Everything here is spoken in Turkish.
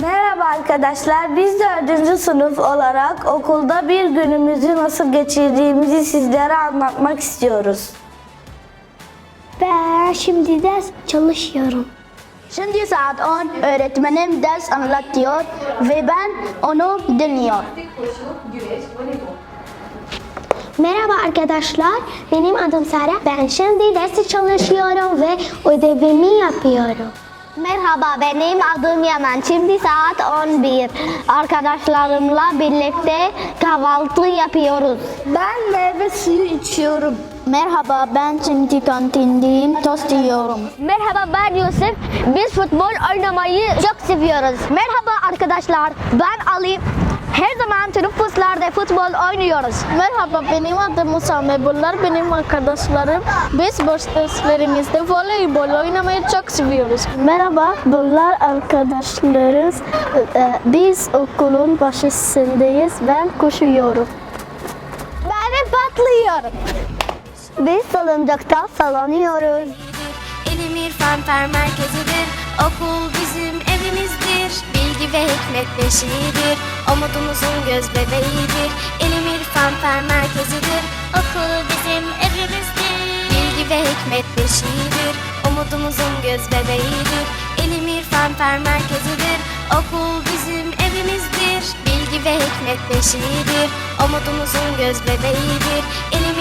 Merhaba arkadaşlar. Biz dördüncü sınıf olarak okulda bir günümüzü nasıl geçirdiğimizi sizlere anlatmak istiyoruz. Ben şimdi ders çalışıyorum. Şimdi saat 10 öğretmenim ders anlatıyor ve ben onu dinliyorum. Merhaba arkadaşlar. Benim adım Sara. Ben şimdi ders çalışıyorum ve ödevimi yapıyorum. Merhaba benim adım Yaman. Şimdi saat 11. Arkadaşlarımla birlikte kahvaltı yapıyoruz. Ben meyve suyu içiyorum. Merhaba ben şimdi kantindeyim tost yiyorum. Merhaba ben Yusuf. Biz futbol oynamayı çok seviyoruz. Merhaba arkadaşlar. Ben Ali. Her zaman teneffüslerde futbol oynuyoruz. Merhaba benim adım Musame. Bunlar benim arkadaşlarım. Biz boş derslerimizde voleybol oynamayı çok seviyoruz. Merhaba bunlar arkadaşlarız. Ee, Biz okulun başındayız. Ben koşuyorum. Ben de patlıyorum. Biz salıncakta sallanıyoruz. İlim İrfan Fen Merkezi'dir. Okul bizim. Bilgi ve hikmet beşiğidir. Umudumuzun göz bebeğidir. İlim İrfan Fen Merkezi'dir. Okul bizim evimizdir. Bilgi ve hikmet beşiğidir. Umudumuzun göz bebeğidir. İlim İrfan Fen Merkezi'dir. Okul bizim evimizdir. Bilgi ve hikmet beşiğidir. Umudumuzun göz bebeğidir. İlim